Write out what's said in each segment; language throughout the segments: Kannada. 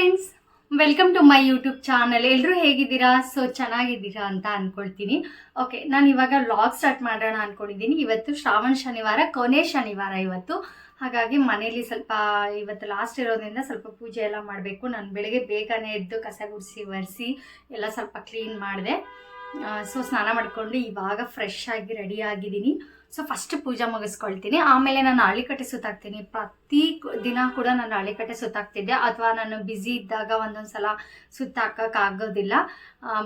Friends welcome to my YouTube channel ಎಲ್ಲರೂ ಹೇಗಿದ್ದೀರಾ? ಸೊ ಚೆನ್ನಾಗಿದ್ದೀರಾ ಅಂತ ಅಂದ್ಕೊಳ್ತೀನಿ ಓಕೆ ನಾನು ಇವಾಗ ವ್ಲಾಗ್ ಸ್ಟಾರ್ಟ್ ಮಾಡೋಣ ಅನ್ಕೊಂಡಿದ್ದೀನಿ. ಇವತ್ತು ಶ್ರಾವಣ ಶನಿವಾರ, ಕೊನೆ ಶನಿವಾರ ಇವತ್ತು. ಹಾಗಾಗಿ ಮನೇಲಿ ಸ್ವಲ್ಪ ಇವತ್ತು ಲಾಸ್ಟ್ ಇರೋದ್ರಿಂದ ಸ್ವಲ್ಪ ಪೂಜೆ ಎಲ್ಲ ಮಾಡಬೇಕು. ನಾನು ಬೆಳಗ್ಗೆ ಬೇಗನೆ ಎದ್ದು ಕಸ ಗುಡಿಸಿ, ಒರೆಸಿ ಎಲ್ಲ ಸ್ವಲ್ಪ ಕ್ಲೀನ್ ಮಾಡಿದೆ. ಸೊ ಸ್ನಾನ ಮಾಡಿಕೊಂಡು ಇವಾಗ ಫ್ರೆಶ್ ಆಗಿ ರೆಡಿ ಆಗಿದ್ದೀನಿ. ಸೊ ಫಸ್ಟ್ ಪೂಜೆ ಮುಗಿಸ್ಕೊಳ್ತೀನಿ. ಆಮೇಲೆ ನಾನು ಅಳಿಕಟ್ಟೆ ಸುತ್ತಾಕ್ತೀನಿ. ಪ್ರತಿ ದಿನ ಕೂಡ ನಾನು ಅಳಿಕಟ್ಟೆ ಸುತ್ತಾಕ್ತಿದ್ದೆ. ಅಥವಾ ನಾನು ಬ್ಯುಸಿ ಇದ್ದಾಗ ಒಂದೊಂದು ಸಲ ಸುತ್ತಾಕೋಕ್ಕಾಗೋದಿಲ್ಲ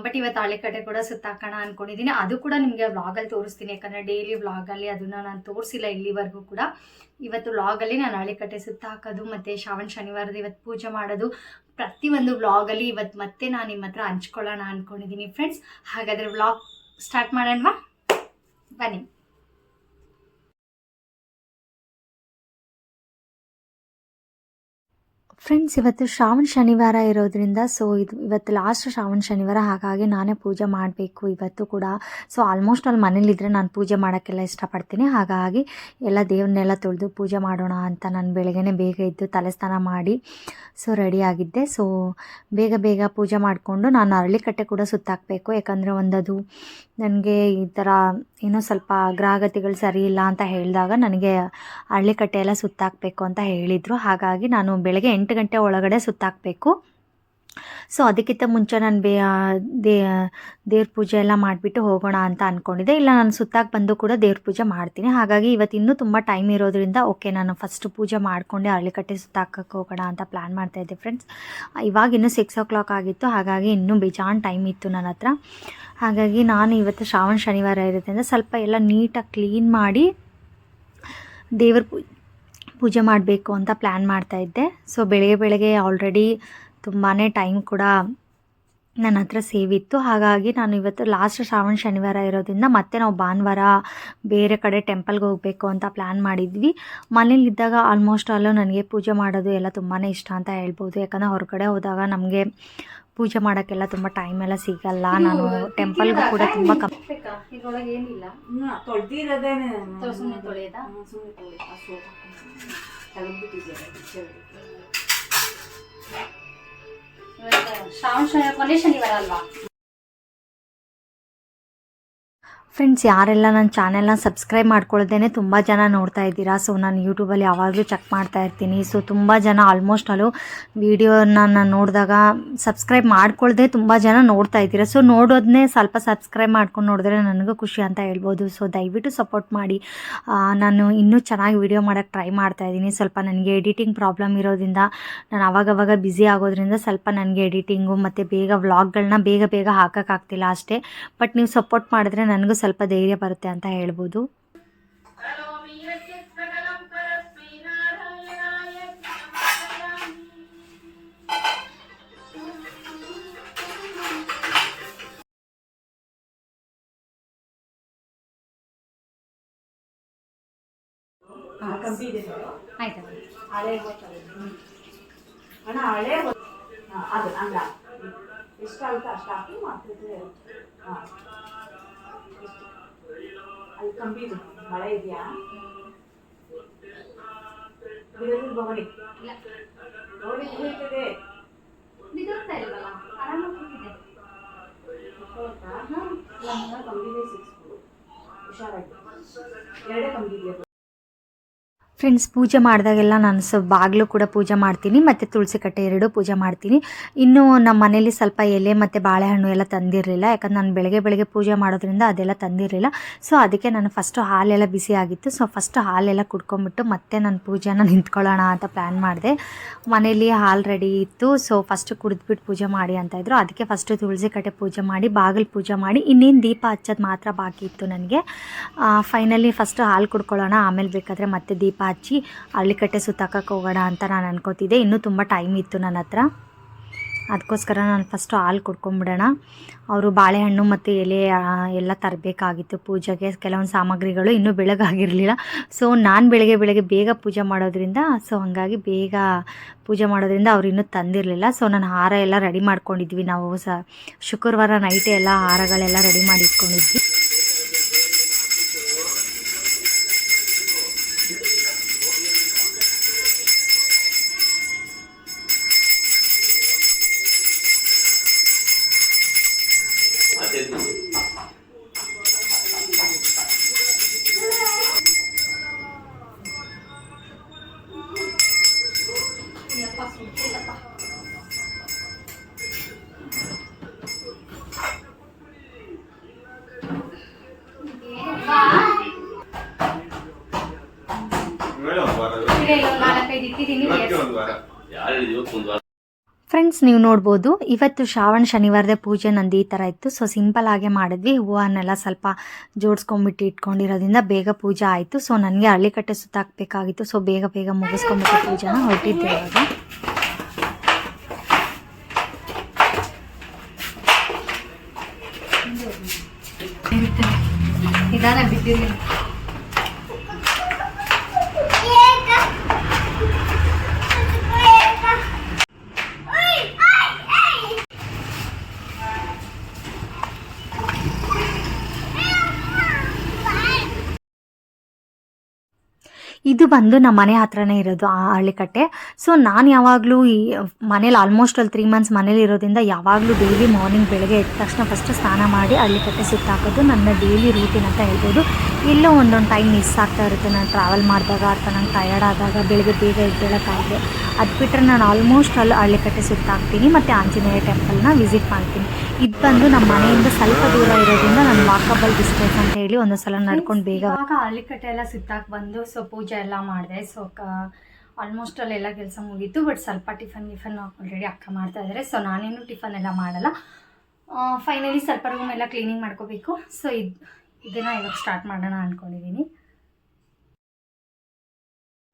ಬಟ್ ಇವತ್ತು ಆಳಿಕಟ್ಟೆ ಕೂಡ ಸುತ್ತಾಕೋಣ ಅಂದ್ಕೊಂಡಿದ್ದೀನಿ ಅದು ಕೂಡ ನಿಮಗೆ ವ್ಲಾಗಲ್ಲಿ ತೋರಿಸ್ತೀನಿ. ಯಾಕಂದರೆ ಡೈಲಿ ವ್ಲಾಗಲ್ಲಿ ಅದನ್ನು ನಾನು ತೋರಿಸಿಲ್ಲ ಇಲ್ಲಿವರೆಗೂ ಕೂಡ. ಇವತ್ತು ವ್ಲಾಗಲ್ಲಿ ನಾನು ಅಳಿಕಟ್ಟೆ ಸುತ್ತಾಕೋದು, ಮತ್ತು ಶ್ರಾವಣ, ಶನಿವಾರದ ಇವತ್ತು ಪೂಜೆ ಮಾಡೋದು. ಪ್ರತಿಯೊಂದು ವ್ಲಾಗಲ್ಲಿ ಇವತ್ತು ಮತ್ತೆ ನಾನು ನಿಮ್ಮ ಹತ್ರ ಹಂಚ್ಕೊಳ್ಳೋಣ ಅಂದ್ಕೊಂಡಿದ್ದೀನಿ ಫ್ರೆಂಡ್ಸ್ ಹಾಗಾದರೆ ವ್ಲಾಗ್ ಸ್ಟಾರ್ಟ್ ಮಾಡೋಣವಾ? ಬನ್ನಿ. ಫ್ರೆಂಡ್ಸ್ ಇವತ್ತು ಶ್ರಾವಣ ಶನಿವಾರ ಇರೋದ್ರಿಂದ ಸೊ ಇದು ಇವತ್ತು ಲಾಸ್ಟ್ ಶ್ರಾವಣ ಶನಿವಾರ, ಹಾಗಾಗಿ ನಾನೇ ಪೂಜೆ ಮಾಡಬೇಕು ಇವತ್ತು ಕೂಡ. ಸೊ ಆಲ್ಮೋಸ್ಟ್ ಅಲ್ಲಿ ಮನೇಲಿದ್ದರೆ ನಾನು ಪೂಜೆ ಮಾಡೋಕ್ಕೆಲ್ಲ ಇಷ್ಟಪಡ್ತೀನಿ. ಹಾಗಾಗಿ ಎಲ್ಲ ದೇವ್ರನ್ನೆಲ್ಲ ತೊಳೆದು ಪೂಜೆ ಮಾಡೋಣ ಅಂತ ನಾನು ಬೆಳಗ್ಗೆನೇ ಬೇಗ ಇದ್ದು ತಲೆ ಸ್ನಾನ ಮಾಡಿ ಸೊ ರೆಡಿ ಆಗಿದ್ದೆ. ಸೊ ಬೇಗ ಬೇಗ ಪೂಜೆ ಮಾಡಿಕೊಂಡು ನಾನು ಅರಳಿಕಟ್ಟೆ ಕೂಡ ಸುತ್ತಾಕಬೇಕು. ಯಾಕಂದರೆ ಒಂದದು ನನಗೆ ಈ ಥರ ಏನೋ ಸ್ವಲ್ಪ ಅಗ್ರಾಗತಿಗಳು ಸರಿ ಇಲ್ಲ ಅಂತ ಹೇಳಿದಾಗ ನನಗೆ ಹಳ್ಳಿಕಟ್ಟೆಯೆಲ್ಲ ಸುತ್ತಾಕಬೇಕು ಅಂತ ಹೇಳಿದರು. ಹಾಗಾಗಿ ನಾನು ಬೆಳಗ್ಗೆ ಎಂಟು ಗಂಟೆ ಒಳಗಡೆ ಸುತ್ತಾಕಬೇಕು. ಸೊ ಅದಕ್ಕಿಂತ ಮುಂಚೆ ನಾನು ಬೇ ದೇ ದೇವ್ರ ಪೂಜೆ ಎಲ್ಲ ಮಾಡಿಬಿಟ್ಟು ಹೋಗೋಣ ಅಂತ ಅಂದ್ಕೊಂಡಿದ್ದೆ ಇಲ್ಲ, ನಾನು ಸುತ್ತಾಗಿ ಬಂದು ಕೂಡ ದೇವ್ರ ಪೂಜೆ ಮಾಡ್ತೀನಿ. ಹಾಗಾಗಿ ಇವತ್ತು ಇನ್ನೂ ತುಂಬ ಟೈಮ್ ಇರೋದ್ರಿಂದ ಓಕೆ ನಾನು ಫಸ್ಟ್ ಪೂಜೆ ಮಾಡಿಕೊಂಡೆ. ಅರಳಿಕಟ್ಟೆ ಸುತ್ತಾಕಕ್ಕೆ ಹೋಗೋಣ ಅಂತ ಪ್ಲ್ಯಾನ್ ಮಾಡ್ತಾಯಿದ್ದೆ ಫ್ರೆಂಡ್ಸ್ ಇವಾಗ ಇನ್ನೂ ಸಿಕ್ಸ್ ಓ ಕ್ಲಾಕ್ ಆಗಿತ್ತು. ಹಾಗಾಗಿ ಇನ್ನೂ ಬೇಜಾನ್ ಟೈಮ್ ಇತ್ತು ನನ್ನ ಹತ್ರ. ಹಾಗಾಗಿ ನಾನು ಇವತ್ತು ಶ್ರಾವಣ ಶನಿವಾರ ಇರೋದ್ರಿಂದ ಸ್ವಲ್ಪ ಎಲ್ಲ ನೀಟಾಗಿ ಕ್ಲೀನ್ ಮಾಡಿ ದೇವ್ರ ಪೂಜೆ ಮಾಡಬೇಕು ಅಂತ ಪ್ಲ್ಯಾನ್ ಮಾಡ್ತಾಯಿದ್ದೆ ಸೊ ಬೆಳಗ್ಗೆ ಬೆಳಗ್ಗೆ ಆಲ್ರೆಡಿ ತುಂಬಾ ಟೈಮ್ ಕೂಡ ನನ್ನ ಹತ್ರ ಸೇವ್ ಇತ್ತು. ಹಾಗಾಗಿ ನಾನು ಇವತ್ತು ಲಾಸ್ಟ್ ಶ್ರಾವಣ ಶನಿವಾರ ಇರೋದ್ರಿಂದ ಮತ್ತೆ ನಾವು ಭಾನುವಾರ ಬೇರೆ ಕಡೆ ಟೆಂಪಲ್ಗೆ ಹೋಗಬೇಕು ಅಂತ ಪ್ಲ್ಯಾನ್ ಮಾಡಿದ್ವಿ. ಮನೇಲಿದ್ದಾಗ ಆಲ್ಮೋಸ್ಟ್ ಆಲು ನನಗೆ ಪೂಜೆ ಮಾಡೋದು ಎಲ್ಲ ತುಂಬಾ ಇಷ್ಟ ಅಂತ ಹೇಳ್ಬೋದು. ಯಾಕಂದರೆ ಹೊರಗಡೆ ಹೋದಾಗ ನಮಗೆ ಪೂಜೆ ಮಾಡೋಕ್ಕೆಲ್ಲ ತುಂಬ ಟೈಮ್ ಎಲ್ಲ ಸಿಗಲ್ಲ. ನಾನು ಟೆಂಪಲ್ಗೂ ಕೂಡ ತುಂಬ ಕಮ್ಮಿ ಏನಿಲ್ಲ? ಶ್ರಾವಣ ಶನಿವಾರ ಅಲ್ವಾ ಫ್ರೆಂಡ್ಸ್ ಯಾರೆಲ್ಲ ನನ್ನ ಚಾನೆಲ್ನ ಸಬ್ಸ್ಕ್ರೈಬ್ ಮಾಡ್ಕೊಳ್ಳ್ದೇ ತುಂಬ ಜನ ನೋಡ್ತಾ ಇದ್ದೀರಾ. ಸೊ ನಾನು ಯೂಟ್ಯೂಬಲ್ಲಿ ಯಾವಾಗಲೂ ಚೆಕ್ ಮಾಡ್ತಾ ಇರ್ತೀನಿ. ಸೊ ತುಂಬ ಜನ ಆಲ್ಮೋಸ್ಟ್ ಅಲ್ಲೂ ವೀಡಿಯೋನ ನಾನು ನೋಡಿದಾಗ ಸಬ್ಸ್ಕ್ರೈಬ್ ಮಾಡ್ಕೊಳ್ಳ್ದೆ ತುಂಬ ಜನ ನೋಡ್ತಾ ಇದ್ದೀರಾ. ಸೊ ನೋಡೋದನ್ನೇ ಸ್ವಲ್ಪ ಸಬ್ಸ್ಕ್ರೈಬ್ ಮಾಡ್ಕೊಂಡು ನೋಡಿದ್ರೆ ನನಗೂ ಖುಷಿ ಅಂತ ಹೇಳ್ಬೋದು. ಸೊ ದಯವಿಟ್ಟು ಸಪೋರ್ಟ್ ಮಾಡಿ. ನಾನು ಇನ್ನೂ ಚೆನ್ನಾಗಿ ವೀಡಿಯೋ ಮಾಡೋಕ್ಕೆ ಟ್ರೈ ಮಾಡ್ತಾ ಇದ್ದೀನಿ. ಸ್ವಲ್ಪ ನನಗೆ ಎಡಿಟಿಂಗ್ ಪ್ರಾಬ್ಲಮ್ ಇರೋದ್ರಿಂದ, ನಾನು ಅವಾಗವಾಗ ಬ್ಯುಸಿ ಆಗೋದ್ರಿಂದ ಸ್ವಲ್ಪ ನನಗೆ ಎಡಿಟಿಂಗು ಮತ್ತು ಬೇಗ ವ್ಲಾಗ್ಗಳನ್ನ ಬೇಗ ಬೇಗ ಹಾಕೋಕ್ಕಾಗ್ತಿಲ್ಲ ಅಷ್ಟೇ. ಬಟ್ ನೀವು ಸಪೋರ್ಟ್ ಮಾಡಿದ್ರೆ ನನಗೂ ಸ್ವಲ್ಪ ಧೈರ್ಯ ಬರುತ್ತೆ ಅಂತ ಹೇಳ್ಬೋದು. ಆಯ್ತು. ಅಲ್ಲಿ ಕಂಬಿದು ಮಳೆ ಇದೆಯಾ? ಭವನಿ ಭವನಿ ಕುಡಿಯುತ್ತದೆ. ಕಂಬಿನೇ ಹುಷಾರಾಗಿ. ಎರಡೇ ಕಂಬಿ ಇದೆಯಾ ಫ್ರೆಂಡ್ಸ್ ಪೂಜೆ ಮಾಡಿದಾಗೆಲ್ಲ ನಾನು ಸೊ ಬಾಗಿಲು ಕೂಡ ಪೂಜೆ ಮಾಡ್ತೀನಿ, ಮತ್ತು ತುಳಸಿ ಕಟ್ಟೆ ಎರಡೂ ಪೂಜೆ ಮಾಡ್ತೀನಿ. ಇನ್ನೂ ನಮ್ಮ ಮನೇಲಿ ಸ್ವಲ್ಪ ಎಲೆ ಮತ್ತು ಬಾಳೆಹಣ್ಣು ಎಲ್ಲ ತಂದಿರಲಿಲ್ಲ, ಯಾಕಂದ್ರೆ ನಾನು ಬೆಳಗ್ಗೆ ಬೆಳಗ್ಗೆ ಪೂಜೆ ಮಾಡೋದ್ರಿಂದ ಅದೆಲ್ಲ ತಂದಿರಲಿಲ್ಲ. ಸೊ ಅದಕ್ಕೆ ನಾನು ಫಸ್ಟು ಹಾಲೆಲ್ಲ ಬಿಸಿ ಆಗಿತ್ತು. ಸೊ ಫಸ್ಟ್ ಹಾಲೆಲ್ಲ ಕುಡ್ಕೊಂಬಿಟ್ಟು ಮತ್ತೆ ನಾನು ಪೂಜೆನ ನಿಂತ್ಕೊಳ್ಳೋಣ ಅಂತ ಪ್ಲ್ಯಾನ್ ಮಾಡಿದೆ. ಮನೇಲಿ ಹಾಲು ರೆಡಿ ಇತ್ತು. ಸೊ ಫಸ್ಟ್ ಕುಡಿದ್ಬಿಟ್ಟು ಪೂಜೆ ಮಾಡಿ ಅಂತ ಇದ್ರು. ಅದಕ್ಕೆ ಫಸ್ಟು ತುಳಸಿ ಕಟ್ಟೆ ಪೂಜೆ ಮಾಡಿ, ಬಾಗಿಲು ಪೂಜೆ ಮಾಡಿ. ಇನ್ನೇನು ದೀಪ ಹಚ್ಚೋದು ಮಾತ್ರ ಬಾಕಿ ಇತ್ತು ನನಗೆ. ಫೈನಲಿ ಫಸ್ಟ್ ಹಾಲು ಕುಡ್ಕೊಳ್ಳೋಣ, ಆಮೇಲೆ ಬೇಕಾದರೆ ಮತ್ತೆ ದೀಪ ಹಚ್ಚಿ ಕಟ್ಟೆ ಸುತ್ತಾಕಕ್ಕೆ ಹೋಗೋಣ ಅಂತ ನಾನು ಅನ್ಕೋತಿದ್ದೆ. ಇನ್ನೂ ತುಂಬ ಟೈಮ್ ಇತ್ತು ನನ್ನ ಹತ್ರ. ಅದಕ್ಕೋಸ್ಕರ ನಾನು ಫಸ್ಟು ಹಾಲು ಕುಡ್ಕೊಂಬಿಡೋಣ. ಅವರು ಬಾಳೆಹಣ್ಣು ಮತ್ತು ಎಲೆ ಎಲ್ಲ ತರಬೇಕಾಗಿತ್ತು ಪೂಜೆಗೆ. ಕೆಲವೊಂದು ಸಾಮಗ್ರಿಗಳು ಇನ್ನೂ ಬೆಳಗಾಗಿರಲಿಲ್ಲ. ಸೊ ನಾನು ಬೆಳಗ್ಗೆ ಬೆಳಗ್ಗೆ ಬೇಗ ಪೂಜೆ ಮಾಡೋದ್ರಿಂದ ಸೊ ಹಾಗಾಗಿ ಬೇಗ ಪೂಜೆ ಮಾಡೋದ್ರಿಂದ ಅವ್ರು ಇನ್ನೂ ತಂದಿರಲಿಲ್ಲ. ಸೊ ನಾನು ಹಾರ ಎಲ್ಲ ರೆಡಿ ಮಾಡ್ಕೊಂಡಿದ್ವಿ. ನಾವು ಸ, ಶುಕ್ರವಾರ ನೈಟೇ ಎಲ್ಲ ಹಾರಗಳೆಲ್ಲ ರೆಡಿ ಮಾಡಿ ಫ್ರೆಂಡ್ಸ್ ನೀವು ನೋಡ್ಬೋದು, ಇವತ್ತು ಶ್ರಾವಣ ಶನಿವಾರದ ಪೂಜೆ ನಂದು ಈ ಥರ ಇತ್ತು. ಸೊ ಸಿಂಪಲ್ ಆಗೇ ಮಾಡಿದ್ವಿ. ಹೂವನ್ನೆಲ್ಲ ಸ್ವಲ್ಪ ಜೋಡಿಸ್ಕೊಂಬಿಟ್ಟು ಇಟ್ಕೊಂಡಿರೋದ್ರಿಂದ ಬೇಗ ಪೂಜೆ ಆಯಿತು. ಸೊ ನನಗೆ ಹಳ್ಳಿಕಟ್ಟೆ ಸುತ್ತಾಕಬೇಕಾಗಿತ್ತು. ಸೊ ಬೇಗ ಬೇಗ ಮುಗಿಸ್ಕೊಂಬಿಟ್ಟು ಪೂಜೆನ ಹೊರಟಿದ್ದೆ ಇವಾಗ. ನಿಧಾನ ಬಿದ್ದಿದ್ದೀನಿ ಇದು ಬಂದು ನಮ್ಮ ಮನೆ ಹತ್ರನೇ ಇರೋದು ಆ ಹಳ್ಳಿಕಟ್ಟೆ. ಸೊ ನಾನು ಯಾವಾಗಲೂ ಈ, ಮನೇಲಿ ಆಲ್ಮೋಸ್ಟ್ ಅಲ್ಲಿ ತ್ರೀ ಮಂತ್ಸ್ ಮನೇಲಿ ಇರೋದ್ರಿಂದ ಯಾವಾಗಲೂ ಡೈಲಿ ಮಾರ್ನಿಂಗ್ ಬೆಳಗ್ಗೆ ಎದ್ದ ತಕ್ಷಣ ಫಸ್ಟ್ ಸ್ನಾನ ಮಾಡಿ ಹಳ್ಳಿಕಟ್ಟೆ ಸುತ್ತಾಕೋದು ನನ್ನ ಡೈಲಿ ರೂಟೀನ್ ಅಂತ ಹೇಳ್ಬೋದು. ಎಲ್ಲೋ ಒಂದೊಂದು ಟೈಮ್ ಮಿಸ್ ಆಗ್ತಾ ಇರುತ್ತೆ. ನಾನು ಟ್ರಾವೆಲ್ ಮಾಡಿದಾಗ, ಅಥವಾ ನಂಗೆ ಟಯರ್ಡ್ ಆದಾಗ ಬೆಳಗ್ಗೆ ಬೇಗ ಎದ್ದೇಳೋಕ್ಕಾಗದೆ. ಅದು ಬಿಟ್ಟರೆ ನಾನು ಆಲ್ಮೋಸ್ಟ್ ಅಲ್ಲಿ ಹಳ್ಳಿಕಟ್ಟೆ ಸುತ್ತಾಕ್ತೀನಿ ಮತ್ತು ಆಂಜನೇಯ ಟೆಂಪಲ್ನ ವಿಸಿಟ್ ಮಾಡ್ತೀನಿ. ಇದು ಬಂದು ನಮ್ಮ ಮನೆಯಿಂದ ಸ್ವಲ್ಪ ದೂರ ಇರೋದ್ರಿಂದ ನಾನು ವಾಕಬಲ್ ಡಿಸ್ಟೆನ್ಸ್ ಅಂತ ಹೇಳಿ ಒಂದು ಸಲ ನಡ್ಕೊಂಡು ಬೇಗ ಇವಾಗ ಹಳ್ಳಿಕಟ್ಟೆ ಎಲ್ಲ ಸುತ್ತಾಕ್ ಬಂದು ಸೊ ಪೂಜೆ ಎಲ್ಲ ಮಾಡಿದೆ. ಸೊ ಆಲ್ಮೋಸ್ಟ್ ಅಲ್ಲೆಲ್ಲ ಕೆಲಸ ಮುಗೀತು ಬಟ್ ಸ್ವಲ್ಪ ಟಿಫನ್ ಗಿಫನ್ ಆಲ್ರೆಡಿ ಅಕ್ಕ ಮಾಡ್ತಾ ಇದ್ದಾರೆ ಸೊ ನಾನೇನು ಟಿಫನ್ ಎಲ್ಲ ಮಾಡಲ್ಲ. ಫೈನಲಿ ಸ್ವಲ್ಪ ರೂಮ್ ಎಲ್ಲ ಕ್ಲೀನಿಂಗ್ ಮಾಡ್ಕೋಬೇಕು. ಸೊ ಇದು ಇದನ್ನು ಇವಾಗ ಸ್ಟಾರ್ಟ್ ಮಾಡೋಣ ಅಂದ್ಕೊಂಡಿದ್ದೀನಿ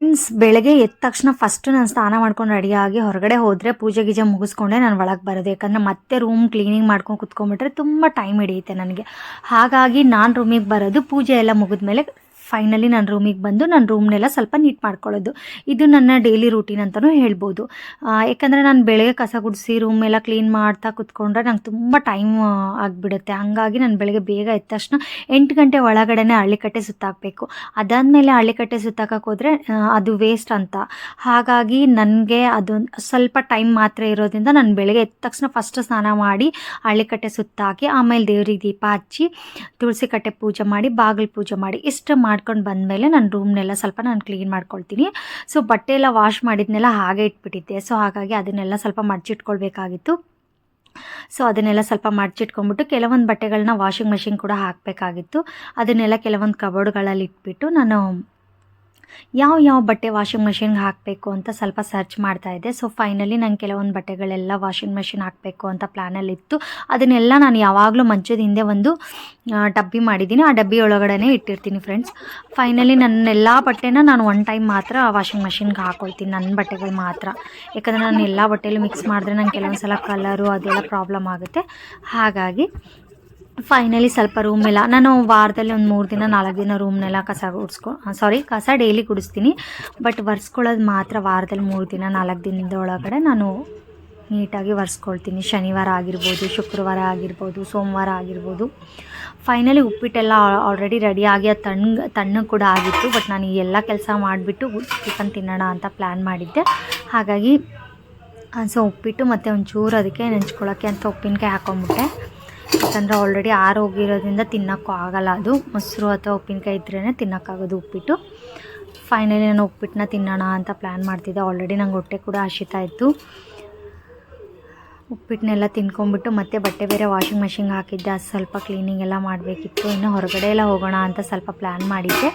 ಮೀನ್ಸ್ ಬೆಳಗ್ಗೆ ಎದ್ದ ತಕ್ಷಣ ಫಸ್ಟ್ ನಾನು ಸ್ನಾನ ಮಾಡ್ಕೊಂಡು ರೆಡಿಯಾಗಿ ಹೊರಗಡೆ ಹೋದರೆ ಪೂಜೆ ಗೀಜೆ ಮುಗಿಸ್ಕೊಂಡೆ ನಾನು ಒಳಗೆ ಬರೋದು. ಯಾಕಂದರೆ ಮತ್ತೆ ರೂಮ್ ಕ್ಲೀನಿಂಗ್ ಮಾಡ್ಕೊಂಡು ಕುತ್ಕೊಂಡ್ಬಿಟ್ರೆ ತುಂಬ ಟೈಮ್ ಹಿಡಿಯುತ್ತೆ ನನಗೆ. ಹಾಗಾಗಿ ನಾನು ರೂಮಿಗೆ ಬರೋದು ಪೂಜೆ ಎಲ್ಲ ಮುಗಿದ್ಮೇಲೆ ಫೈನಲಿ ನಾನು ರೂಮಿಗೆ ಬಂದು ನನ್ನ ರೂಮ್ನೆಲ್ಲ ಸ್ವಲ್ಪ ನೀಟ್ ಮಾಡ್ಕೊಳ್ಳೋದು. ಇದು ನನ್ನ ಡೈಲಿ ರೂಟೀನ್ ಅಂತಲೂ ಹೇಳ್ಬೋದು. ಯಾಕಂದರೆ ನಾನು ಬೆಳಗ್ಗೆ ಕಸ ಗುಡಿಸಿ ರೂಮ್ ಎಲ್ಲ ಕ್ಲೀನ್ ಮಾಡ್ತಾ ಕುತ್ಕೊಂಡ್ರೆ ನಂಗೆ ತುಂಬ ಟೈಮ್ ಆಗಿಬಿಡುತ್ತೆ. ಹಾಗಾಗಿ ನಾನು ಬೆಳಗ್ಗೆ ಬೇಗ ಎದ್ದ ತಕ್ಷಣ ಎಂಟು ಗಂಟೆ ಒಳಗಡೆನೆ ಹಳ್ಳಿಕಟ್ಟೆ ಸುತ್ತಾಕಬೇಕು. ಅದಾದಮೇಲೆ ಹಳ್ಳಿಕಟ್ಟೆ ಸುತ್ತಾಕಕ್ಕೆ ಹೋದರೆ ಅದು ವೇಸ್ಟ್ ಅಂತ. ಹಾಗಾಗಿ ನನಗೆ ಅದೊಂದು ಸ್ವಲ್ಪ ಟೈಮ್ ಮಾತ್ರ ಇರೋದ್ರಿಂದ ನಾನು ಬೆಳಗ್ಗೆ ಎದ್ದ ತಕ್ಷಣ ಫಸ್ಟ್ ಸ್ನಾನ ಮಾಡಿ ಹಳ್ಳಿಕಟ್ಟೆ ಸುತ್ತಾಕಿ ಆಮೇಲೆ ದೇವ್ರಿಗೆ ದೀಪ ಹಚ್ಚಿ ತುಳಸಿ ಕಟ್ಟೆ ಪೂಜೆ ಮಾಡಿ ಬಾಗಿಲು ಪೂಜೆ ಮಾಡಿ ಇಷ್ಟು ಮಾಡ್ಕೊಂಡು ಬಂದಮೇಲೆ ನಾನು ರೂಮ್ನೆಲ್ಲ ಸ್ವಲ್ಪ ನಾನು ಕ್ಲೀನ್ ಮಾಡ್ಕೊಳ್ತೀನಿ. ಸೊ ಬಟ್ಟೆ ಎಲ್ಲ ವಾಶ್ ಮಾಡಿದ್ನೆಲ್ಲ ಹಾಗೆ ಇಟ್ಬಿಟ್ಟಿದ್ದೆ. ಸೊ ಹಾಗಾಗಿ ಅದನ್ನೆಲ್ಲ ಸ್ವಲ್ಪ ಮಡ್ಚಿಟ್ಕೊಳ್ಬೇಕಾಗಿತ್ತು. ಸೊ ಅದನ್ನೆಲ್ಲ ಸ್ವಲ್ಪ ಮಡ್ಚಿಟ್ಕೊಂಡ್ಬಿಟ್ಟು ಕೆಲವೊಂದು ಬಟ್ಟೆಗಳನ್ನ ವಾಷಿಂಗ್ ಮೆಷಿನ್ ಕೂಡ ಹಾಕಬೇಕಾಗಿತ್ತು. ಅದನ್ನೆಲ್ಲ ಕೆಲವೊಂದು ಕಬೋರ್ಡ್ಗಳಲ್ಲಿ ಇಟ್ಬಿಟ್ಟು ನಾನು ಯಾವ ಯಾವ ಬಟ್ಟೆ ವಾಷಿಂಗ್ ಮಷಿನ್ಗೆ ಹಾಕಬೇಕು ಅಂತ ಸ್ವಲ್ಪ ಸರ್ಚ್ ಮಾಡ್ತಾ ಇದ್ದೆ. ಸೊ ಫೈನಲಿ ನಂಗೆ ಕೆಲವೊಂದು ಬಟ್ಟೆಗಳೆಲ್ಲ ವಾಷಿಂಗ್ ಮಷಿನ್ ಹಾಕಬೇಕು ಅಂತ ಪ್ಲ್ಯಾನಲ್ಲಿತ್ತು ಅದನ್ನೆಲ್ಲ ನಾನು ಯಾವಾಗಲೂ ಮಂಚದ ಹಿಂದೆ ಒಂದು ಡಬ್ಬಿ ಮಾಡಿದ್ದೀನಿ. ಆ ಡಬ್ಬಿ ಒಳಗಡೆ ಇಟ್ಟಿರ್ತೀನಿ ಫ್ರೆಂಡ್ಸ್ ಫೈನಲಿ ನನ್ನ ಎಲ್ಲ ಬಟ್ಟೆನ ನಾನು ಒನ್ ಟೈಮ್ ಮಾತ್ರ ವಾಷಿಂಗ್ ಮಷಿನ್ಗೆ ಹಾಕೊಳ್ತೀನಿ. ನನ್ನ ಬಟ್ಟೆಗಳು ಮಾತ್ರ. ಯಾಕಂದರೆ ನಾನು ಎಲ್ಲ ಬಟ್ಟೆಲ್ಲೂ ಮಿಕ್ಸ್ ಮಾಡಿದ್ರೆ ನಂಗೆ ಕೆಲವೊಂದು ಸಲ ಕಲರು ಅದೆಲ್ಲ ಪ್ರಾಬ್ಲಮ್ ಆಗುತ್ತೆ. ಹಾಗಾಗಿ ಫೈನಲಿ ಸ್ವಲ್ಪ ರೂಮ್ ಎಲ್ಲ. ನಾನು ವಾರದಲ್ಲಿ ಒಂದು ಮೂರು ದಿನ, ನಾಲ್ಕು ದಿನ ರೂಮ್ನೆಲ್ಲ ಕಸ ಗುಡಿಸ್ಕೊ ಸಾರಿ ಕಸ ಡೈಲಿ ಗುಡಿಸ್ತೀನಿ. ಬಟ್ ಒರೆಸ್ಕೊಳ್ಳೋದು ಮಾತ್ರ ವಾರದಲ್ಲಿ ಮೂರು ದಿನ, ನಾಲ್ಕು ದಿನದ ಒಳಗಡೆ ನಾನು ನೀಟಾಗಿ ಒರೆಸ್ಕೊಳ್ತೀನಿ ಶನಿವಾರ ಆಗಿರ್ಬೋದು, ಶುಕ್ರವಾರ ಆಗಿರ್ಬೋದು, ಸೋಮವಾರ ಆಗಿರ್ಬೋದು. ಫೈನಲಿ ಉಪ್ಪಿಟ್ಟೆಲ್ಲ ಆಲ್ರೆಡಿ ರೆಡಿಯಾಗಿ ಅದು ತಣ್ಣ ತಣ್ಣಗೆ ಕೂಡ ಆಗಿತ್ತು. ಬಟ್ ನಾನು ಈ ಎಲ್ಲ ಕೆಲಸ ಮಾಡಿಬಿಟ್ಟು ಚಿಕನ್ ತಿನ್ನೋಣ ಅಂತ ಪ್ಲ್ಯಾನ್ ಮಾಡಿದ್ದೆ. ಹಾಗಾಗಿ ಸೊ ಉಪ್ಪಿಟ್ಟು ಮತ್ತು ಒಂಚೂರು ಅದಕ್ಕೆ ನೆಂಚ್ಕೊಳ್ಳೋಕ್ಕೆ ಅಂತ ಉಪ್ಪಿನಕಾಯಿ ಹಾಕೊಂಡ್ಬಿಟ್ಟೆ. ಯಾಕಂದರೆ ಆಲ್ರೆಡಿ ಆರೋಗಿರೋದ್ರಿಂದ ತಿನ್ನೋಕ್ಕೂ ಆಗಲ್ಲ. ಅದು ಮೊಸರು ಅಥವಾ ಉಪ್ಪಿನಕಾಯಿ ಇದ್ರೇ ತಿನ್ನೋಕ್ಕಾಗೋದು ಉಪ್ಪಿಟ್ಟು. ಫೈನಲಿ ನಾನು ಉಪ್ಪಿಟ್ಟನ್ನ ತಿನ್ನೋಣ ಅಂತ ಪ್ಲ್ಯಾನ್ ಮಾಡ್ತಿದ್ದೆ. ಆಲ್ರೆಡಿ ನಂಗೆ ಹೊಟ್ಟೆ ಕೂಡ ಹಸಿತಾ ಇತ್ತು. ಉಪ್ಪಿಟ್ಟನ್ನೆಲ್ಲ ತಿನ್ಕೊಂಬಿಟ್ಟು ಮತ್ತೆ ಬಟ್ಟೆ ಬೇರೆ ವಾಷಿಂಗ್ ಮಷಿನ್ಗೆ ಹಾಕಿದ್ದೆ. ಅದು ಸ್ವಲ್ಪ ಕ್ಲೀನಿಂಗ್ ಎಲ್ಲ ಮಾಡಬೇಕಿತ್ತು. ಇನ್ನು ಹೊರಗಡೆ ಎಲ್ಲ ಹೋಗೋಣ ಅಂತ ಸ್ವಲ್ಪ ಪ್ಲ್ಯಾನ್ ಮಾಡಿದ್ದೆ.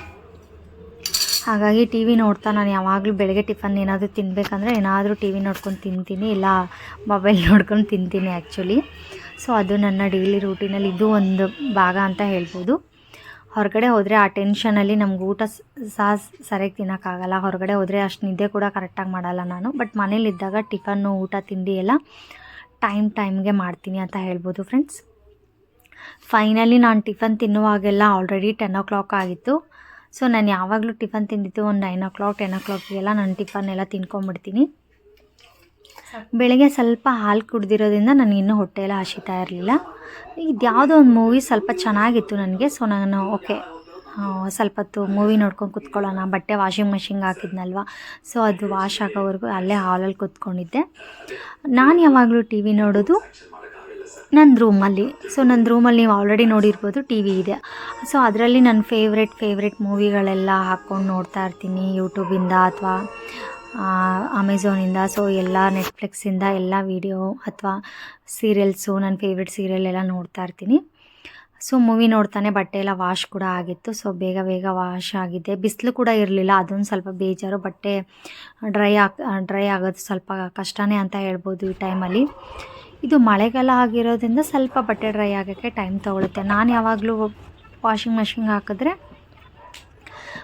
ಹಾಗಾಗಿ ಟಿ ವಿ ನೋಡ್ತಾ ನಾನು ಯಾವಾಗಲೂ ಬೆಳಗ್ಗೆ ಟಿಫನ್ ಏನಾದರೂ ತಿನ್ನಬೇಕಂದ್ರೆ ಏನಾದರೂ ಟಿ ವಿ ನೋಡ್ಕೊಂಡು ತಿಂತೀನಿ. ಇಲ್ಲ ಮೊಬೈಲ್ ನೋಡ್ಕೊಂಡು ತಿಂತೀನಿ ಆ್ಯಕ್ಚುಲಿ ಸೊ ಅದು ನನ್ನ ಡೈಲಿ ರೂಟೀನಲ್ಲಿ ಇದು ಒಂದು ಭಾಗ ಅಂತ ಹೇಳ್ಬೋದು. ಹೊರಗಡೆ ಹೋದರೆ ಆ ಟೆನ್ಷನಲ್ಲಿ ನಮ್ಗೆ ಊಟ ಸಹ ಸರಿಯಾಗಿ ತಿನ್ನೋಕ್ಕಾಗಲ್ಲ. ಹೊರಗಡೆ ಹೋದರೆ ಅಷ್ಟು ನಿದ್ದೆ ಕೂಡ ಕರೆಕ್ಟಾಗಿ ಮಾಡಲ್ಲ ನಾನು. ಬಟ್ ಮನೇಲಿದ್ದಾಗ ಟಿಫನ್ನು ಊಟ, ತಿಂಡಿ ಎಲ್ಲ ಟೈಮ್ ಟೈಮ್ಗೆ ಮಾಡ್ತೀನಿ ಅಂತ ಹೇಳ್ಬೋದು ಫ್ರೆಂಡ್ಸ್ ಫೈನಲಿ ನಾನು ಟಿಫನ್ ತಿನ್ನುವಾಗೆಲ್ಲ ಆಲ್ರೆಡಿ ಟೆನ್ ಓ ಕ್ಲಾಕ್ ಆಗಿತ್ತು. ಸೊ ನಾನು ಯಾವಾಗಲೂ ಟಿಫನ್ ತಿಂದಿದ್ದು ಒಂದು ನೈನ್ ಓ ಕ್ಲಾಕ್ ಟೆನ್ ಓ ಕ್ಲಾಕಿಗೆಲ್ಲ ನಾನು ಟಿಫನ್ ಎಲ್ಲ ತಿನ್ಕೊಂಬಿಡ್ತೀನಿ ಬೆಳಗ್ಗೆ ಸ್ವಲ್ಪ ಹಾಲು ಕುಡ್ದಿರೋದ್ರಿಂದ ನನಗೆ ಇನ್ನೂ ಹೊಟ್ಟೆ ಎಲ್ಲ ಹಸಿತಾ ಇರಲಿಲ್ಲ. ಇದು ಯಾವುದೋ ಒಂದು ಮೂವಿ ಸ್ವಲ್ಪ ಚೆನ್ನಾಗಿತ್ತು ನನಗೆ. ಸೊ ನಾನು ಓಕೆ ಸ್ವಲ್ಪ ಹೊತ್ತು ಮೂವಿ ನೋಡ್ಕೊಂಡು ಕುತ್ಕೊಳ್ಳೋಣ. ಬಟ್ಟೆ ವಾಷಿಂಗ್ ಮಷಿನ್ಗೆ ಹಾಕಿದ್ನಲ್ವ? ಸೊ ಅದು ವಾಶ್ ಆಗೋವರೆಗೂ ಅಲ್ಲೇ ಹಾಲಲ್ಲಿ ಕೂತ್ಕೊಂಡಿದ್ದೆ. ನಾನು ಯಾವಾಗಲೂ ಟಿ ವಿ ನೋಡೋದು ನನ್ನ ರೂಮಲ್ಲಿ ಸೊ ನನ್ನ ರೂಮಲ್ಲಿ ನೀವು ಆಲ್ರೆಡಿ ನೋಡಿರ್ಬೋದು ಟಿ ವಿ ಇದೆ. ಸೊ ಅದರಲ್ಲಿ ನನ್ನ ಫೇವ್ರೆಟ್ ಫೇವ್ರೆಟ್ ಮೂವಿಗಳೆಲ್ಲ ಹಾಕ್ಕೊಂಡು ನೋಡ್ತಾ ಇರ್ತೀನಿ. ಯೂಟ್ಯೂಬಿಂದ ಅಥವಾ ಅಮೆಝೋನಿಂದ ಸೊ ಎಲ್ಲ ನೆಟ್ಫ್ಲಿಕ್ಸಿಂದ ಎಲ್ಲ ವೀಡಿಯೋ ಅಥವಾ ಸೀರಿಯಲ್ಸು ನನ್ನ ಫೇವ್ರೆಟ್ ಸೀರಿಯಲ್ ಎಲ್ಲ ನೋಡ್ತಾ ಇರ್ತೀನಿ. ಸೊ ಮೂವಿ ನೋಡ್ತಾನೆ, ಬಟ್ಟೆ ಎಲ್ಲ ವಾಶ್ ಕೂಡ ಆಗಿತ್ತು. ಸೊ ಬೇಗ ಬೇಗ ವಾಶ್ ಆಗಿದೆ. ಬಿಸಿಲು ಕೂಡ ಇರಲಿಲ್ಲ, ಅದೊಂದು ಸ್ವಲ್ಪ ಬೇಜಾರು. ಬಟ್ಟೆ ಡ್ರೈ ಆಗ್ ಡ್ರೈ ಆಗೋದು ಸ್ವಲ್ಪ ಕಷ್ಟನೇ ಅಂತ ಹೇಳ್ಬೋದು ಈ ಟೈಮಲ್ಲಿ ಇದು ಮಳೆಗಾಲ ಆಗಿರೋದ್ರಿಂದ ಸ್ವಲ್ಪ ಬಟ್ಟೆ ಡ್ರೈ ಆಗೋಕ್ಕೆ ಟೈಮ್ ತೊಗೊಳುತ್ತೆ. ನಾನು ಯಾವಾಗಲೂ ವಾಷಿಂಗ್ ಮೆಷಿನ್ಗೆ ಹಾಕಿದ್ರೆ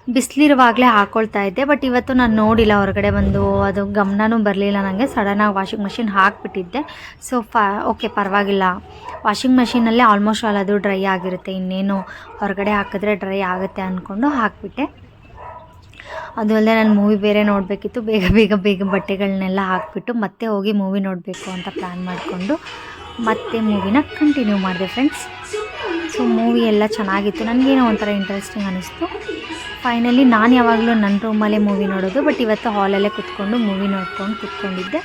ಬಿಸಿಲಿರುವಾಗಲೇ ಹಾಕ್ಕೊಳ್ತಾ ಇದ್ದೆ ಬಟ್ ಇವತ್ತು ನಾನು ನೋಡಿಲ್ಲ ಹೊರಗಡೆ ಬಂದು, ಅದು ಗಮನನೂ ಬರಲಿಲ್ಲ ನನಗೆ ಸಡನ್ನಾಗಿ ವಾಷಿಂಗ್ ಮಷಿನ್ ಹಾಕಿಬಿಟ್ಟಿದ್ದೆ. ಸೊ ಫಾ ಓಕೆ ಪರವಾಗಿಲ್ಲ. ವಾಷಿಂಗ್ ಮಷಿನಲ್ಲೇ ಆಲ್ಮೋಸ್ಟ್ ಆಲ್ ಅದು ಡ್ರೈ ಆಗಿರುತ್ತೆ. ಇನ್ನೇನು ಹೊರಗಡೆ ಹಾಕಿದ್ರೆ ಡ್ರೈ ಆಗುತ್ತೆ ಅಂದ್ಕೊಂಡು ಹಾಕಿಬಿಟ್ಟೆ. ಅದು ಅಲ್ಲದೆ ನಾನು ಮೂವಿ ಬೇರೆ ನೋಡಬೇಕಿತ್ತು. ಬೇಗ ಬೇಗ ಬೇಗ ಬಟ್ಟೆಗಳನ್ನೆಲ್ಲ ಹಾಕಿಬಿಟ್ಟು ಮತ್ತೆ ಹೋಗಿ ಮೂವಿ ನೋಡಬೇಕು ಅಂತ ಪ್ಲ್ಯಾನ್ ಮಾಡಿಕೊಂಡು ಮತ್ತೆ ಮೂವಿನ ಕಂಟಿನ್ಯೂ ಮಾಡಿದೆ ಫ್ರೆಂಡ್ಸ್ ಸೊ ಮೂವಿ ಎಲ್ಲ ಚೆನ್ನಾಗಿತ್ತು. ನನಗೇನೋ ಒಂಥರ ಇಂಟ್ರೆಸ್ಟಿಂಗ್ ಅನ್ನಿಸ್ತು ಫೈನಲಿ ನಾನು ಯಾವಾಗಲೂ ನನ್ನ ರೂಮಲ್ಲೇ ಮೂವಿ ನೋಡೋದು ಬಟ್ ಇವತ್ತು ಹಾಲಲ್ಲೇ ಕುತ್ಕೊಂಡು ಮೂವಿ ನೋಡ್ಕೊಂಡು ಕುತ್ಕೊಂಡಿದ್ದೆ.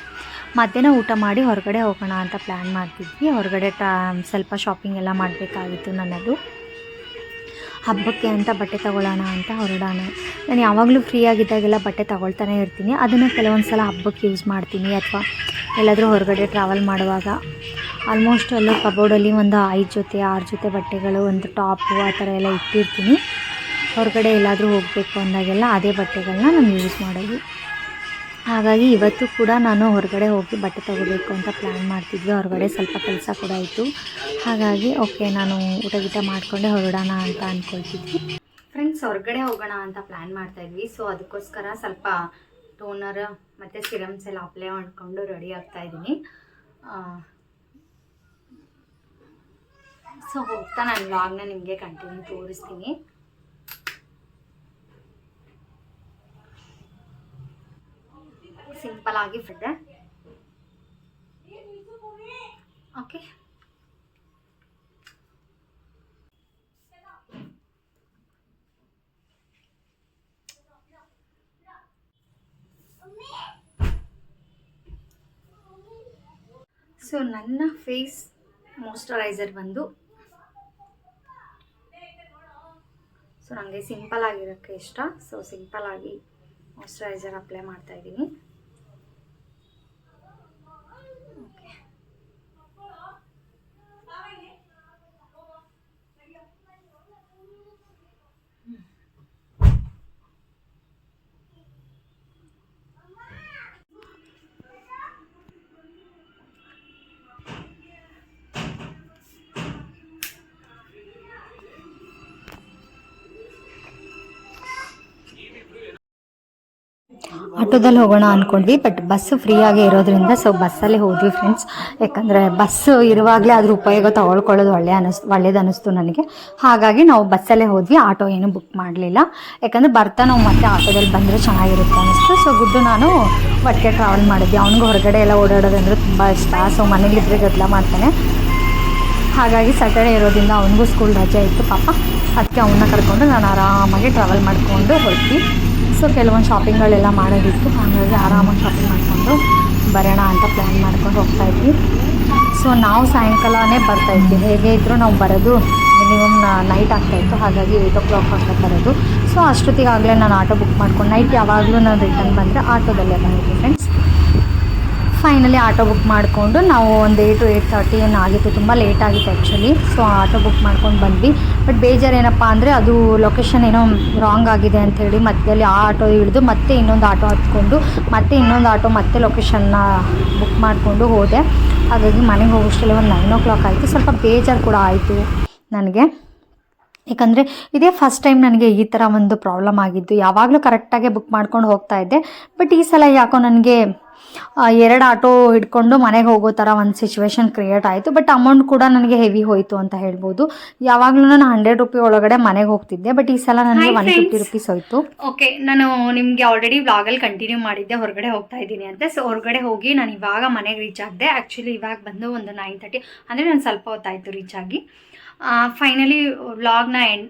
ಮಧ್ಯಾಹ್ನ ಊಟ ಮಾಡಿ ಹೊರಗಡೆ ಹೋಗೋಣ ಅಂತ ಪ್ಲ್ಯಾನ್ ಮಾಡ್ತಿದ್ವಿ. ಹೊರಗಡೆ ಟಾ, ಸ್ವಲ್ಪ ಶಾಪಿಂಗ್ ಎಲ್ಲ ಮಾಡಬೇಕಾಗಿತ್ತು ನನ್ನದು. ಹಬ್ಬಕ್ಕೆ ಅಂತ ಬಟ್ಟೆ ತಗೊಳ್ಳೋಣ ಅಂತ ಹೊರಡೋಣ. ನಾನು ಯಾವಾಗಲೂ ಫ್ರೀ ಆಗಿದ್ದಾಗೆಲ್ಲ ಬಟ್ಟೆ ತಗೊಳ್ತಾನೆ ಇರ್ತೀನಿ. ಅದನ್ನು ಕೆಲವೊಂದು ಸಲ ಹಬ್ಬಕ್ಕೆ ಯೂಸ್ ಮಾಡ್ತೀನಿ. ಅಥವಾ ಎಲ್ಲಾದರೂ ಹೊರಗಡೆ ಟ್ರಾವೆಲ್ ಮಾಡುವಾಗ. ಆಲ್ಮೋಸ್ಟ್ ಅಲ್ಲೂ ಕಬೋರ್ಡಲ್ಲಿ ಒಂದು ಐದು ಜೊತೆ, ಆರು ಜೊತೆ ಬಟ್ಟೆಗಳು, ಒಂದು ಟಾಪು ಆ ಥರ ಎಲ್ಲ ಇಟ್ಟಿರ್ತೀನಿ. ಹೊರಗಡೆ ಎಲ್ಲಾದರೂ ಹೋಗಬೇಕು ಅಂದಾಗೆಲ್ಲ ಅದೇ ಬಟ್ಟೆಗಳನ್ನ ನಾನು ಯೂಸ್ ಮಾಡೋದು. ಹಾಗಾಗಿ ಇವತ್ತು ಕೂಡ ನಾನು ಹೊರಗಡೆ ಹೋಗಿ ಬಟ್ಟೆ ತೊಗೋಬೇಕು ಅಂತ ಪ್ಲ್ಯಾನ್ ಮಾಡ್ತಿದ್ವಿ. ಹೊರಗಡೆ ಸ್ವಲ್ಪ ಕೆಲಸ ಕೂಡ ಇತ್ತು ಹಾಗಾಗಿ ಓಕೆ, ನಾನು ಊಟ ಗೀಟ ಮಾಡಿಕೊಂಡೆ ಹೊರಡೋಣ ಅಂತ ಅಂದ್ಕೊಳ್ತಿದ್ವಿ ಫ್ರೆಂಡ್ಸ್ ಹೊರಗಡೆ ಹೋಗೋಣ ಅಂತ ಪ್ಲ್ಯಾನ್ ಮಾಡ್ತಾಯಿದ್ವಿ ಸೊ ಅದಕ್ಕೋಸ್ಕರ ಸ್ವಲ್ಪ ಟೋನರ್ ಮತ್ತು ಸಿರಮ್ಸ್ ಎಲ್ಲ ಅಪ್ಲೈ ಮಾಡಿಕೊಂಡು ರೆಡಿ ಆಗ್ತಾ ಇದ್ದೀನಿ. ಸೊ ಹೋಗ್ತಾ ನಾನು ವ್ಲಾಗ್ನ ನಿಮಗೆ ಕಂಟಿನ್ಯೂ ತೋರಿಸ್ತೀನಿ. ಸಿಂಪಲ್ ಆಗಿ ಫುಡ್ ಓಕೆ ಸೊ ನನ್ನ ಫೇಸ್ ಮಾಯಿಶ್ಚರೈಸರ್ ಬಂದು ಸೊ ನನಗೆ ಸಿಂಪಲ್ ಆಗಿರೋಕ್ಕೆ ಇಷ್ಟ. ಸೊ ಸಿಂಪಲ್ ಆಗಿ ಮಾಯಿಶ್ಚರೈಸರ್ ಅಪ್ಲೈ ಮಾಡ್ತಾ ಆಟೋದಲ್ಲಿ ಹೋಗೋಣ ಅಂದ್ಕೊಂಡ್ವಿ ಬಟ್ ಬಸ್ ಫ್ರೀಯಾಗಿ ಇರೋದ್ರಿಂದ ಸೊ ಬಸ್ಸಲ್ಲೇ ಹೋದ್ವಿ ಫ್ರೆಂಡ್ಸ್ ಯಾಕಂದರೆ ಬಸ್ ಇರುವಾಗಲೇ ಅದ್ರ ಉಪಯೋಗ ತಗೊಳ್ಕೊಳ್ಳೋದು ಒಳ್ಳೆ ಅನಿಸ್, ಒಳ್ಳೇದು ನನಗೆ. ಹಾಗಾಗಿ ನಾವು ಬಸ್ಸಲ್ಲೇ ಹೋದ್ವಿ, ಆಟೋ ಏನು ಬುಕ್ ಮಾಡಲಿಲ್ಲ. ಯಾಕಂದರೆ ಬರ್ತಾ ನಾವು ಮತ್ತೆ ಆಟೋದಲ್ಲಿ ಬಂದರೆ ಚೆನ್ನಾಗಿರುತ್ತೆ ಅನಿಸ್ತು. ಸೊ ಗುಡ್ಡು ನಾನು ಒಟ್ಟಿಗೆ ಟ್ರಾವೆಲ್ ಮಾಡಿದ್ವಿ ಅವ್ನಿಗೂ ಹೊರಗಡೆ ಎಲ್ಲ ಓಡಾಡೋದಂದ್ರೆ ತುಂಬ ಇಷ್ಟ. ಸೊ ಮನೇಲಿದ್ದರೆ ಗದ್ದಲ ಮಾಡ್ತಾನೆ. ಹಾಗಾಗಿ ಸ್ಯಾಟರ್ಡೇ ಇರೋದ್ರಿಂದ ಅವನಿಗೂ ಸ್ಕೂಲ್ ರಜೆ ಇತ್ತು ಪಾಪ. ಅದಕ್ಕೆ ಅವನ್ನ ಕರ್ಕೊಂಡು ನಾನು ಆರಾಮಾಗಿ ಟ್ರಾವೆಲ್ ಮಾಡಿಕೊಂಡು ಹೊರಟ್ವಿ. ಸೊ ಕೆಲವೊಂದು ಶಾಪಿಂಗ್ಗಳೆಲ್ಲ ಮಾಡೋದಿತ್ತು. ಹಾಗಾಗಿ ಆರಾಮಾಗಿ ಶಾಪಿಂಗ್ ಮಾಡಿಕೊಂಡು ಬರೋಣ ಅಂತ ಪ್ಲ್ಯಾನ್ ಮಾಡ್ಕೊಂಡು ಹೋಗ್ತಾಯಿದ್ವಿ ಸೊ ನಾವು ಸಾಯಂಕಾಲನೇ ಬರ್ತಾ ಇದ್ವಿ. ಹೇಗೆ ಇದ್ದರೂ ನಾವು ಬರೋದು ಮಿನಿಮಮ್ ನೈಟ್ ಆಗ್ತಾಯಿತ್ತು ಹಾಗಾಗಿ ಏಯ್ಟ್ ಓ ಕ್ಲಾಕ್ ಅಂತ ಬರೋದು. ಸೊ ಅಷ್ಟೊತ್ತಿಗಾಗಲೇ ನಾನು ಆಟೋ ಬುಕ್ ಮಾಡ್ಕೊಂಡು ನೈಟ್ ಯಾವಾಗಲೂ ನಾನು ರಿಟರ್ನ್ ಬಂದರೆ ಆಟೋದಲ್ಲೇ ಬಂದಿದ್ವಿ ಫ್ರೆಂಡ್ಸ್ ಫೈನಲಿ ಆಟೋ ಬುಕ್ ಮಾಡಿಕೊಂಡು ನಾವು ಒಂದು ಏಯ್ಟ್ ಟು ಏಯ್ಟ್ ತರ್ಟಿ ಏನು ಆಗಿತ್ತು. ತುಂಬ ಲೇಟ್ ಆಗಿತ್ತು ಆ್ಯಕ್ಚುಲಿ ಸೊ ಆಟೋ ಬುಕ್ ಮಾಡ್ಕೊಂಡು ಬಂದ್ವಿ. ಬಟ್ ಬೇಜಾರು ಏನಪ್ಪ ಅಂದರೆ ಅದು ಲೊಕೇಶನ್ ಏನೋ ರಾಂಗ್ ಆಗಿದೆ ಅಂಥೇಳಿ ಮಧ್ಯದಲ್ಲಿ ಆ ಆಟೋ ಇಳಿದು ಮತ್ತೆ ಇನ್ನೊಂದು ಆಟೋ ಹತ್ಕೊಂಡು ಮತ್ತೆ ಇನ್ನೊಂದು ಆಟೋ ಮತ್ತೆ ಲೊಕೇಶನ್ನ ಬುಕ್ ಮಾಡಿಕೊಂಡು ಹೋದೆ. ಹಾಗಾಗಿ ಮನೆಗೆ ಹೋಗೋಷ್ಟರಲ್ಲಿ ಒಂದು ನೈನ್ ಓ ಕ್ಲಾಕ್ ಆಯಿತು. ಸ್ವಲ್ಪ ಬೇಜಾರು ಕೂಡ ಆಯಿತು ನನಗೆ. ಯಾಕಂದರೆ ಇದೇ ಫಸ್ಟ್ ಟೈಮ್ ನನಗೆ ಈ ಥರ ಒಂದು ಪ್ರಾಬ್ಲಮ್ ಆಗಿದ್ದು. ಯಾವಾಗಲೂ ಕರೆಕ್ಟಾಗೆ ಬುಕ್ ಮಾಡ್ಕೊಂಡು ಹೋಗ್ತಾ ಇದ್ದೆ. ಬಟ್ ಈ ಸಲ ಯಾಕೋ ನನಗೆ ಎರಡು ಆಟೋ ಹಿಡ್ಕೊಂಡು ಮನೆಗೆ ಹೋಗೋ ಥರ ಒಂದು ಸಿಚುವೇಶನ್ ಕ್ರಿಯೇಟ್ ಆಯಿತು. ಬಟ್ ಅಮೌಂಟ್ ಕೂಡ ನನಗೆ ಹೆವಿ ಹೋಯಿತು ಅಂತ ಹೇಳ್ಬೋದು. ಯಾವಾಗಲೂ ನಾನು ಹಂಡ್ರೆಡ್ ರುಪಿ ಒಳಗಡೆ ಮನೆಗೆ ಹೋಗ್ತಿದ್ದೆ. ಬಟ್ ಈ ಸಲ ನನಗೆ ಒನ್ ಫಿಫ್ಟಿ ರುಪೀಸ್ ಹೋಯಿತು. ಓಕೆ ನಾನು ನಿಮಗೆ ಆಲ್ರೆಡಿ ವ್ಲಾಗಲ್ಲಿ ಕಂಟಿನ್ಯೂ ಮಾಡಿದ್ದೆ. ಹೊರಗಡೆ ಹೋಗ್ತಾ ಇದ್ದೀನಿ ಅಂತ. ಸೊ ಹೊರಗಡೆ ಹೋಗಿ ನಾನು ಇವಾಗ ಮನೆಗೆ ರೀಚ್ ಆಗಿದ್ದೆ ಆ್ಯಕ್ಚುಲಿ ಇವಾಗ ಬಂದು ಒಂದು ನೈನ್ ತರ್ಟಿ ಅಂದರೆ ನಾನು ಸ್ವಲ್ಪ ಹೊತ್ತಾಯಿತು ರೀಚ್ ಆಗಿ. ಫೈನಲಿ ವ್ಲಾಗ್ನ ಎಂಡ್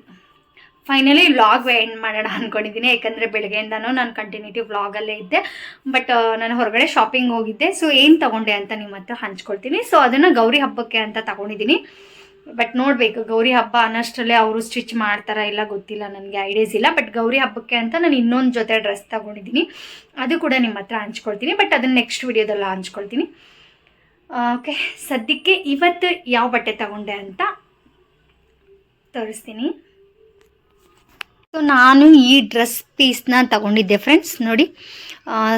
ಫೈನಲಿ ವ್ಲಾಗ್ ಎಂಡ್ ಮಾಡೋಣ ಅಂದ್ಕೊಂಡಿದ್ದೀನಿ ಯಾಕಂದರೆ ಬೆಳಗ್ಗೆಯಿಂದನೂ ನಾನು ಕಂಟಿನ್ಯೂಟಿ ವ್ಲಾಗಲ್ಲೇ ಇದ್ದೆ. ಬಟ್ ನಾನು ಹೊರಗಡೆ ಶಾಪಿಂಗ್ ಹೋಗಿದ್ದೆ. ಸೊ ಏನು ತೊಗೊಂಡೆ ಅಂತ ನಿಮ್ಮ ಹತ್ರ ಹಂಚ್ಕೊಳ್ತೀನಿ. ಸೊ ಅದನ್ನು ಗೌರಿ ಹಬ್ಬಕ್ಕೆ ಅಂತ ತಗೊಂಡಿದ್ದೀನಿ. ಬಟ್ ನೋಡಬೇಕು, ಗೌರಿ ಹಬ್ಬ ಅನ್ನೋಷ್ಟರಲ್ಲೇ ಅವರು ಸ್ಟಿಚ್ ಮಾಡ್ತಾರಾ ಇಲ್ಲ ಗೊತ್ತಿಲ್ಲ, ನನಗೆ ಐಡಿಯಾಸ್ ಇಲ್ಲ. ಬಟ್ ಗೌರಿ ಹಬ್ಬಕ್ಕೆ ಅಂತ ನಾನು ಇನ್ನೊಂದು ಜೊತೆ ಡ್ರೆಸ್ ತಗೊಂಡಿದ್ದೀನಿ. ಅದು ಕೂಡ ನಿಮ್ಮ ಹತ್ರ ಹಂಚ್ಕೊಳ್ತೀನಿ. ಬಟ್ ಅದನ್ನು ನೆಕ್ಸ್ಟ್ ವಿಡಿಯೋದೆಲ್ಲ ಹಂಚ್ಕೊಳ್ತೀನಿ. ಓಕೆ ಸದ್ಯಕ್ಕೆ ಇವತ್ತು ಯಾವ ಬಟ್ಟೆ ತಗೊಂಡೆ ಅಂತ ತೋರಿಸ್ತೀನಿ. ಸೊ ನಾನು ಈ ಡ್ರೆಸ್ ಪೀಸ್ನ ತಗೊಂಡಿದ್ದೆ ಫ್ರೆಂಡ್ಸ್ ನೋಡಿ.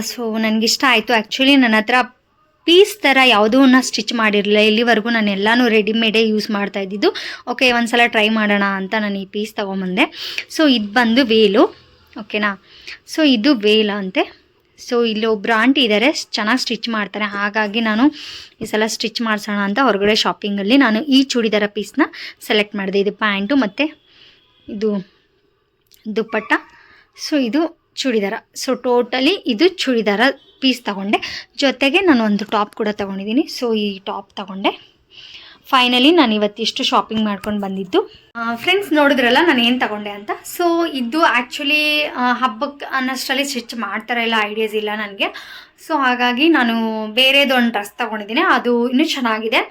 ಸೊ ನನಗಿಷ್ಟ ಆಯಿತು. ಆ್ಯಕ್ಚುಲಿ ನನ್ನ ಹತ್ರ ಪೀಸ್ ಥರ ಯಾವುದೂ ಸ್ಟಿಚ್ ಮಾಡಿರಲಿಲ್ಲ. ಇಲ್ಲಿವರೆಗೂ ನಾನು ಎಲ್ಲನೂ ರೆಡಿಮೇಡೇ ಯೂಸ್ ಮಾಡ್ತಾ ಇದ್ದಿದ್ದು. ಓಕೆ ಒಂದ್ಸಲ ಟ್ರೈ ಮಾಡೋಣ ಅಂತ ನಾನು ಈ ಪೀಸ್ ತೊಗೊಂಬಂದೆ. ಸೊ ಇದು ಬಂದು ವೇಲು. ಓಕೆನಾ ಸೊ ಇದು ವೇಲ ಅಂತೆ. ಸೊ ಇಲ್ಲಿ ಒಬ್ಬರು ಆಂಟಿ ಇದ್ದಾರೆ ಚೆನ್ನಾಗಿ ಸ್ಟಿಚ್ ಮಾಡ್ತಾರೆ. ಹಾಗಾಗಿ ನಾನು ಈ ಸಲ ಸ್ಟಿಚ್ ಮಾಡಿಸೋಣ ಅಂತ ಹೊರಗಡೆ ಶಾಪಿಂಗಲ್ಲಿ ನಾನು ಈ ಚೂಡಿದಾರ ಪೀಸ್ನ ಸೆಲೆಕ್ಟ್ ಮಾಡಿದೆ. ಇದು ಪ್ಯಾಂಟು ಮತ್ತು ಇದು ದುಪ್ಪಟ್ಟ. ಸೊ ಇದು ಚೂಡಿದಾರ. ಸೊ ಟೋಟಲಿ ಇದು ಚೂಡಿದಾರ ಪೀಸ್ ತಗೊಂಡೆ. ಜೊತೆಗೆ ನಾನು ಒಂದು ಟಾಪ್ ಕೂಡ ತೊಗೊಂಡಿದ್ದೀನಿ. ಸೊ ಈ ಟಾಪ್ ತಗೊಂಡೆ. ಫೈನಲಿ ನಾನು ಇವತ್ತಿಷ್ಟು ಶಾಪಿಂಗ್ ಮಾಡ್ಕೊಂಡು ಬಂದಿದ್ದು. ಫ್ರೆಂಡ್ಸ್ ನೋಡಿದ್ರಲ್ಲ, ನಾನು ಏನು ತಗೊಂಡೆ ಅಂತ? ಸೊ ಇದು ಆ್ಯಕ್ಚುಲಿ ಹಬ್ಬಕ್ಕೆ ಅನ್ನೋಷ್ಟರಲ್ಲಿ ಸ್ಟಿಚ್ ಮಾಡ್ತಾರೆ ಇಲ್ಲ ಐಡಿಯಾಸ್ ಇಲ್ಲ ನನಗೆ. ಸೊ ಹಾಗಾಗಿ ನಾನು ಬೇರೆದೊಂದು ಡ್ರೆಸ್ ತೊಗೊಂಡಿದ್ದೀನಿ. ಅದು ಇನ್ನೂ ಚೆನ್ನಾಗಿದೆ.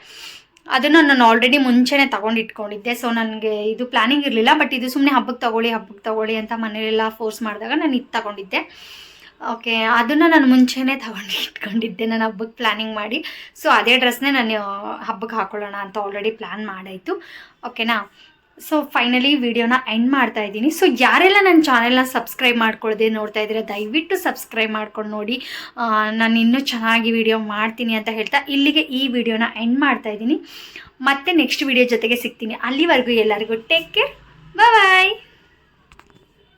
ಅದನ್ನು ನಾನು ಆಲ್ರೆಡಿ ಮುಂಚೆನೇ ತಗೊಂಡು ಇಟ್ಕೊಂಡಿದ್ದೆ. ಸೊ ನನಗೆ ಇದು ಪ್ಲಾನಿಂಗ್ ಇರಲಿಲ್ಲ ಬಟ್ ಇದು ಸುಮ್ಮನೆ ಹಬ್ಬಕ್ಕೆ ತಗೊಳ್ಳಿ ಹಬ್ಬಕ್ಕೆ ತಗೊಳ್ಳಿ ಅಂತ ಮನೇಲೆಲ್ಲ ಫೋರ್ಸ್ ಮಾಡಿದಾಗ ನಾನು ಇದು ತಗೊಂಡಿದ್ದೆ. ಓಕೆ ಅದನ್ನು ನಾನು ಮುಂಚೆನೇ ತಗೊಂಡು ಇಟ್ಕೊಂಡಿದ್ದೆ, ನಾನು ಹಬ್ಬಕ್ಕೆ ಪ್ಲ್ಯಾನಿಂಗ್ ಮಾಡಿ. ಸೊ ಅದೇ ಡ್ರೆಸ್ನೇ ನಾನು ಹಬ್ಬಕ್ಕೆ ಹಾಕೊಳ್ಳೋಣ ಅಂತ ಆಲ್ರೆಡಿ ಪ್ಲ್ಯಾನ್ ಮಾಡಾಯಿತು. ಓಕೆನಾ ಸೊ ಫೈನಲಿ ವಿಡಿಯೋನ ಎಂಡ್ ಮಾಡ್ತಾ ಇದ್ದೀನಿ. ಸೊ ಯಾರೆಲ್ಲ ನನ್ನ ಚಾನೆಲ್ನ ಸಬ್ಸ್ಕ್ರೈಬ್ ಮಾಡ್ಕೊಳ್ಳದೆ ನೋಡ್ತಾ ಇದ್ದೀರಾ, ದಯವಿಟ್ಟು ಸಬ್ಸ್ಕ್ರೈಬ್ ಮಾಡ್ಕೊಂಡು ನೋಡಿ. ನಾನು ಇನ್ನೂ ಚೆನ್ನಾಗಿ ವಿಡಿಯೋ ಮಾಡ್ತೀನಿ ಅಂತ ಹೇಳ್ತಾ ಇಲ್ಲಿಗೆ ಈ ವಿಡಿಯೋನ ಎಂಡ್ ಮಾಡ್ತಾ ಇದ್ದೀನಿ. ಮತ್ತೆ ನೆಕ್ಸ್ಟ್ ವಿಡಿಯೋ ಜೊತೆಗೆ ಸಿಗ್ತೀನಿ. ಅಲ್ಲಿವರೆಗೂ ಎಲ್ಲರಿಗೂ ಟೇಕ್ ಕೇರ್ ಬಾಯ್